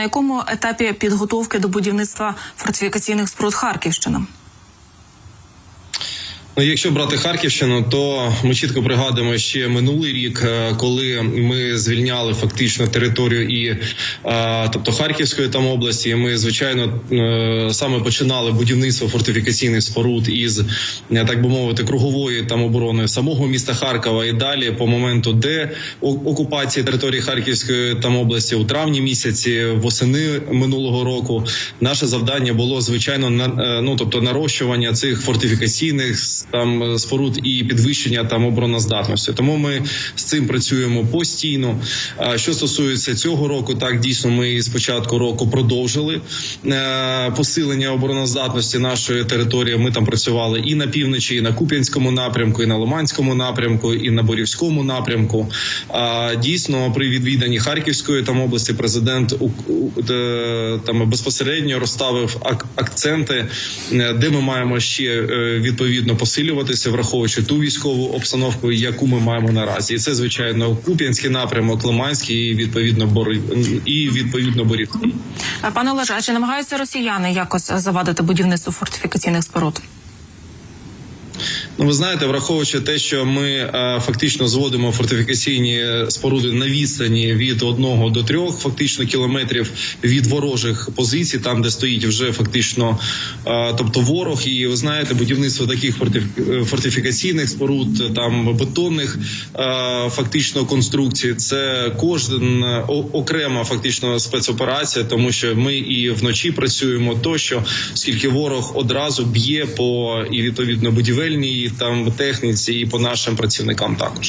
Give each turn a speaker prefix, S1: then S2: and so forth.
S1: На якому етапі підготовки до будівництва фортифікаційних споруд Харківщина?
S2: Ну, якщо брати Харківщину, то ми чітко пригадуємо ще минулий рік, е, коли ми звільняли фактично територію і е, тобто Харківської там області. Ми звичайно е, саме починали будівництво фортифікаційних споруд із так би мовити кругової там оборони самого міста Харкова і далі по моменту де окупації території Харківської там області у травні місяці, восени минулого року, наше завдання було звичайно на ну тобто нарощування цих фортифікаційних там споруд і підвищення там обороноздатності. Тому ми з цим працюємо постійно. Що стосується цього року, так дійсно ми з початку року продовжили е, посилення обороноздатності нашої території. Ми там працювали і на півночі, і на Куп'янському напрямку, і на Лиманському напрямку, і на Борівському напрямку. А дійсно при відвіданні Харківської там області президент у- там безпосередньо розставив ак- акценти, е, де ми маємо ще е, відповідно посилюватися, враховуючи ту військову обстановку, яку ми маємо наразі. І це звичайно Куп'янський напрямок, Лиманський і відповідно Бори і відповідно.
S1: Е, Пане Олеже, а чи намагаються росіяни якось завадити будівництво фортифікаційних споруд?
S2: Ну, ви знаєте, враховуючи те, що ми е, фактично зводимо фортифікаційні споруди на відстані від одного до трьох, фактично кілометрів від ворожих позицій, там де стоїть вже фактично, е, тобто ворог, і ви знаєте, будівництво таких е, фортифікаційних споруд, там бетонних е, фактично конструкцій, це кожен окрема фактично спецоперація, тому що ми і вночі працюємо тощо, оскільки ворог одразу б'є по і відповідно будівельній там техніці, і по нашим працівникам також.